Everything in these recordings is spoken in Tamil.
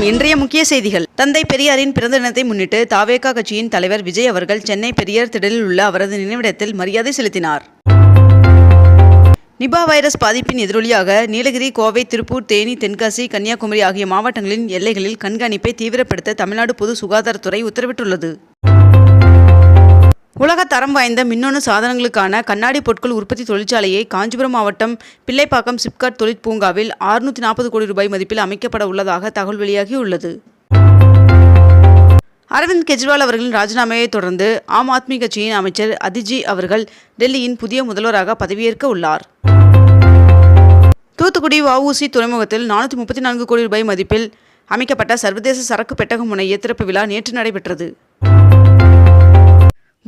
வணக்கம் இன்றைய முக்கிய செய்திகள். தந்தை பெரியாரின் பிறந்த தினத்தை முன்னிட்டு தாவேகா கட்சியின் தலைவர் விஜய் அவர்கள் சென்னை பெரியார் திடலில் உள்ள அவரது நினைவிடத்தில் மரியாதை செலுத்தினார். நிபா வைரஸ் பாதிப்பின் எதிரொலியாக நீலகிரி கோவை திருப்பூர் தேனி தென்காசி கன்னியாகுமரி ஆகிய மாவட்டங்களின் எல்லைகளில் கண்காணிப்பை தீவிரப்படுத்த தமிழ்நாடு பொது சுகாதாரத்துறை உத்தரவிட்டுள்ளது. உலக தரம் வாய்ந்த மின்னணு சாதனங்களுக்கான கண்ணாடி பொருட்கள் உற்பத்தி தொழிற்சாலையை காஞ்சிபுரம் மாவட்டம் பிள்ளைப்பாக்கம் சிப்காட் தொழிற்பூங்காவில் அறுநூற்றி நாற்பது கோடி ரூபாய் மதிப்பில் அமைக்கப்பட உள்ளதாக தகவல் வெளியாகியுள்ளது. அரவிந்த் கெஜ்ரிவால் அவர்களின் ராஜினாமையை தொடர்ந்து ஆம் ஆத்மி கட்சியின் அமைச்சர் அதிஜி அவர்கள் டெல்லியின் புதிய முதல்வராக பதவியேற்க உள்ளார். தூத்துக்குடி வஉசி துறைமுகத்தில் நானூற்றி முப்பத்தி நான்கு கோடி ரூபாய் மதிப்பில் அமைக்கப்பட்ட சர்வதேச சரக்கு பெட்டக முனைய திறப்பு விழா நேற்று நடைபெற்றது.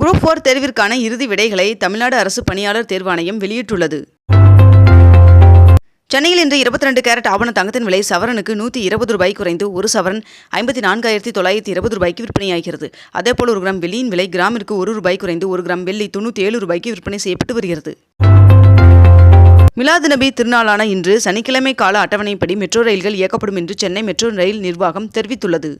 குரூப் ஃபோர் தேர்விற்கான இறுதி விடைகளை தமிழ்நாடு அரசு பணியாளர் தேர்வாணையம் வெளியிட்டுள்ளது. சென்னையில் இன்று இருபத்தி ரெண்டு கேரட் ஆவண தங்கத்தின் விலை சவரனுக்கு நூற்றி இருபது ரூபாய் குறைந்து ஒரு சவரன் ஐம்பத்தி நான்காயிரத்தி தொள்ளாயிரத்தி இருபது ரூபாய்க்கு விற்பனையாகிறது. அதேபோல் ஒரு கிராம் வெள்ளியின் விலை கிராமிற்கு ஒரு ரூபாய் குறைந்து ஒரு கிராம் வெள்ளி தொண்ணூற்றி ஏழு ரூபாய்க்கு விற்பனை செய்யப்பட்டு வருகிறது. மிலாது நபி திருநாளான இன்று சனிக்கிழமை கால அட்டவணைப்படி மெட்ரோ ரயில்கள் இயக்கப்படும் என்று சென்னை மெட்ரோ ரயில் நிர்வாகம் தெரிவித்துள்ளது.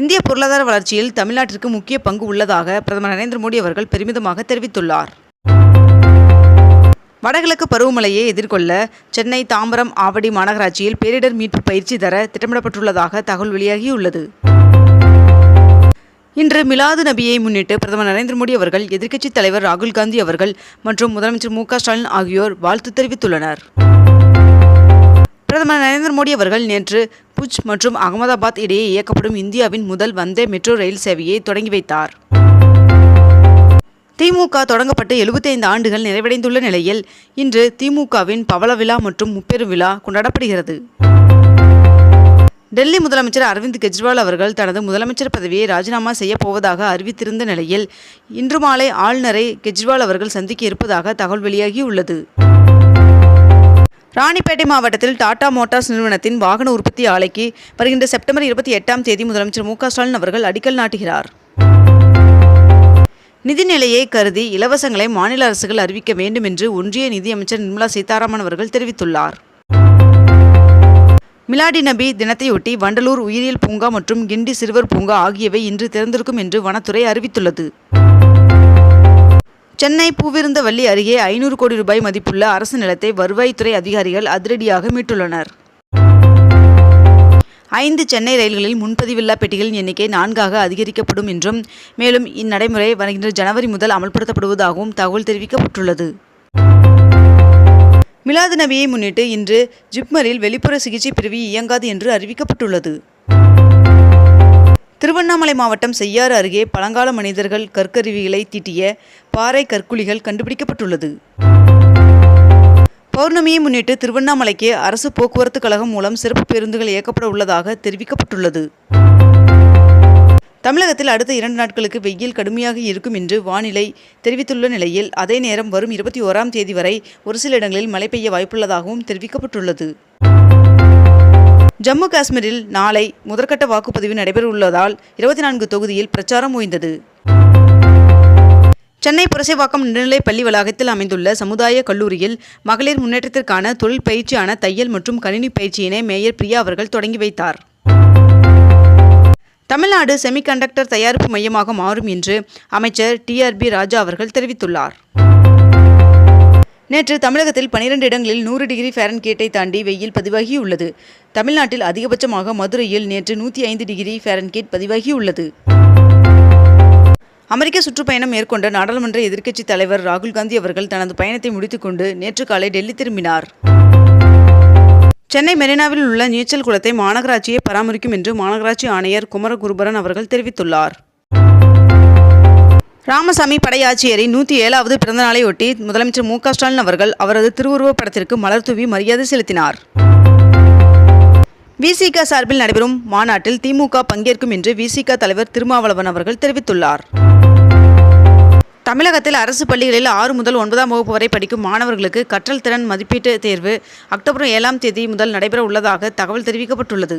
இந்திய பொருளாதார வளர்ச்சியில் தமிழ்நாட்டிற்கு முக்கிய பங்கு உள்ளதாக பிரதமர் நரேந்திர மோடி அவர்கள் பெருமிதமாக தெரிவித்துள்ளார். வடகிழக்கு பருவமழையை எதிர்கொள்ள சென்னை தாம்பரம் ஆவடி மாநகராட்சியில் பேரிடர் மீட்பு பயிற்சி தர திட்டமிடப்பட்டுள்ளதாக தகவல் வெளியாகியுள்ளது. இன்று மிலாது நபியை முன்னிட்டு பிரதமர் நரேந்திர மோடி அவர்கள் எதிர்க்கட்சித் தலைவர் ராகுல் காந்தி அவர்கள் மற்றும் முதலமைச்சர் மு ஸ்டாலின் ஆகியோர் வாழ்த்து தெரிவித்துள்ளனர். பிரதமர் நரேந்திர மோடி அவர்கள் நேற்று புஜ் மற்றும் அகமதாபாத் இடையே இயக்கப்படும் இந்தியாவின் முதல் வந்தே மெட்ரோ ரயில் சேவையை தொடங்கி வைத்தார். திமுக தொடங்கப்பட்டு 75 ஆண்டுகள் நிறைவடைந்துள்ள நிலையில் இன்று திமுகவின் பவள விழா மற்றும் முப்பெரும் விழா கொண்டாடப்படுகிறது. டெல்லி முதலமைச்சர் அரவிந்த் கெஜ்ரிவால் அவர்கள் தனது முதலமைச்சர் பதவியை ராஜினாமா செய்யப்போவதாக அறிவித்திருந்த நிலையில் இன்று மாலை ஆளுநரை கெஜ்ரிவால் அவர்கள் சந்திக்க இருப்பதாக தகவல் வெளியாகியுள்ளது. ராணிப்பேட்டை மாவட்டத்தில் டாடா மோட்டார்ஸ் நிறுவனத்தின் வாகன உற்பத்தி ஆலைக்கு வருகின்ற செப்டம்பர் இருபத்தி எட்டாம் தேதி முதலமைச்சர் மு ஸ்டாலின் அவர்கள் அடிக்கல் நாட்டுகிறார். நிதிநிலையை கருதி இலவசங்களை மாநில அரசுகள் அறிவிக்க வேண்டும் என்று ஒன்றிய நிதியமைச்சர் நிர்மலா சீதாராமன் அவர்கள் தெரிவித்துள்ளார். மிலாடி நபி தினத்தையொட்டி வண்டலூர் உயிரியல் பூங்கா மற்றும் கிண்டி சிறுவர் பூங்கா ஆகியவை இன்று திறந்திருக்கும் என்று வனத்துறை அறிவித்துள்ளது. சென்னை பூவிருந்தவல்லி அருகே ஐநூறு கோடி ரூபாய் மதிப்புள்ள அரசு நிலத்தை வருவாய்த்துறை அதிகாரிகள் அதிரடியாக மீட்டுள்ளனர். ஐந்து சென்னை ரயில்களில் முன்பதிவில்லா பெட்டிகளின் எண்ணிக்கை நான்காக அதிகரிக்கப்படும் என்றும் மேலும் இந்நடைமுறை வருகின்ற ஜனவரி முதல் அமல்படுத்தப்படுவதாகவும் தகவல் தெரிவிக்கப்பட்டுள்ளது. மிலாது நபியை முன்னிட்டு இன்று ஜிப்மரில் வெளிப்புற சிகிச்சை பிரிவு இயங்காது என்று அறிவிக்கப்பட்டுள்ளது. திருவண்ணாமலை மாவட்டம் செய்யாறு அருகே பழங்கால மனிதர்கள் கற்கருவிகளை தீட்டிய பாறை கற்குழிகள் கண்டுபிடிக்கப்பட்டுள்ளது. பௌர்ணமியை முன்னிட்டு திருவண்ணாமலைக்கு அரசு போக்குவரத்து கழகம் மூலம் சிறப்பு பேருந்துகள் இயக்கப்பட உள்ளதாக தெரிவிக்கப்பட்டுள்ளது. தமிழகத்தில் அடுத்த இரண்டு நாட்களுக்கு வெயில் கடுமையாக இருக்கும் என்று வானிலை தெரிவித்துள்ள நிலையில் அதே நேரம் வரும் இருபத்தி ஓராம் தேதி வரை ஒரு சில இடங்களில் மழை பெய்ய வாய்ப்புள்ளதாகவும் தெரிவிக்கப்பட்டுள்ளது. ஜம்மு காஷ்மீரில் நாளை முதற்கட்ட வாக்குப்பதிவு நடைபெறவுள்ளதால் இருபத்தி நான்கு தொகுதியில் பிரச்சாரம் ஓய்ந்தது. சென்னை புரசைவாக்கம் நடுநிலைப் பள்ளி வளாகத்தில் அமைந்துள்ள சமுதாய கல்லூரியில் மகளிர் முன்னேற்றத்திற்கான தொழில் பயிற்சியான தையல் மற்றும் கணினி பயிற்சியினை மேயர் பிரியா அவர்கள் தொடங்கி வைத்தார். தமிழ்நாடு செமிகண்டக்டர் தயாரிப்பு மையமாக மாறும் என்று அமைச்சர் டிஆர்பி ராஜா அவர்கள் தெரிவித்துள்ளார். நேற்று தமிழகத்தில் பனிரெண்டு இடங்களில் நூறு டிகிரி ஃபேரன்கேட்டை தாண்டி வெயில் பதிவாகியுள்ளது. தமிழ்நாட்டில் அதிகபட்சமாக மதுரையில் நேற்று நூற்றி ஐந்து டிகிரி ஃபேரன்கேட் பதிவாகியுள்ளது. அமெரிக்க சுற்றுப்பயணம் மேற்கொண்ட நாடாளுமன்ற எதிர்க்கட்சித் தலைவர் ராகுல் காந்தி அவர்கள் தனது பயணத்தை முடித்துக்கொண்டு நேற்று காலை டெல்லி திரும்பினார். சென்னை மெரினாவில் உள்ள நீச்சல் குளத்தை மாநகராட்சியே பராமரிக்கும் என்று மாநகராட்சி ஆணையர் குமரகுருபரன் அவர்கள் தெரிவித்துள்ளார். ராமசாமி படையாட்சியரின் நூற்றி ஏழாவது பிறந்தநாளையொட்டி முதலமைச்சர் மு க ஸ்டாலின் அவர்கள் அவரது திருவுருவப் படத்திற்கு மலர் தூவி மரியாதை செலுத்தினார். விசிக சார்பில் நடைபெறும் மாநாட்டில் திமுக பங்கேற்கும் என்று விசிக தலைவர் திருமாவளவன் அவர்கள் தெரிவித்துள்ளார். தமிழகத்தில் அரசு பள்ளிகளில் ஆறு முதல் ஒன்பதாம் வகுப்பு வரை படிக்கும் மாணவர்களுக்கு கற்றல் திறன் மதிப்பீட்டு தேர்வு அக்டோபர் ஏழாம் தேதி முதல் நடைபெற உள்ளதாக தகவல் தெரிவிக்கப்பட்டுள்ளது.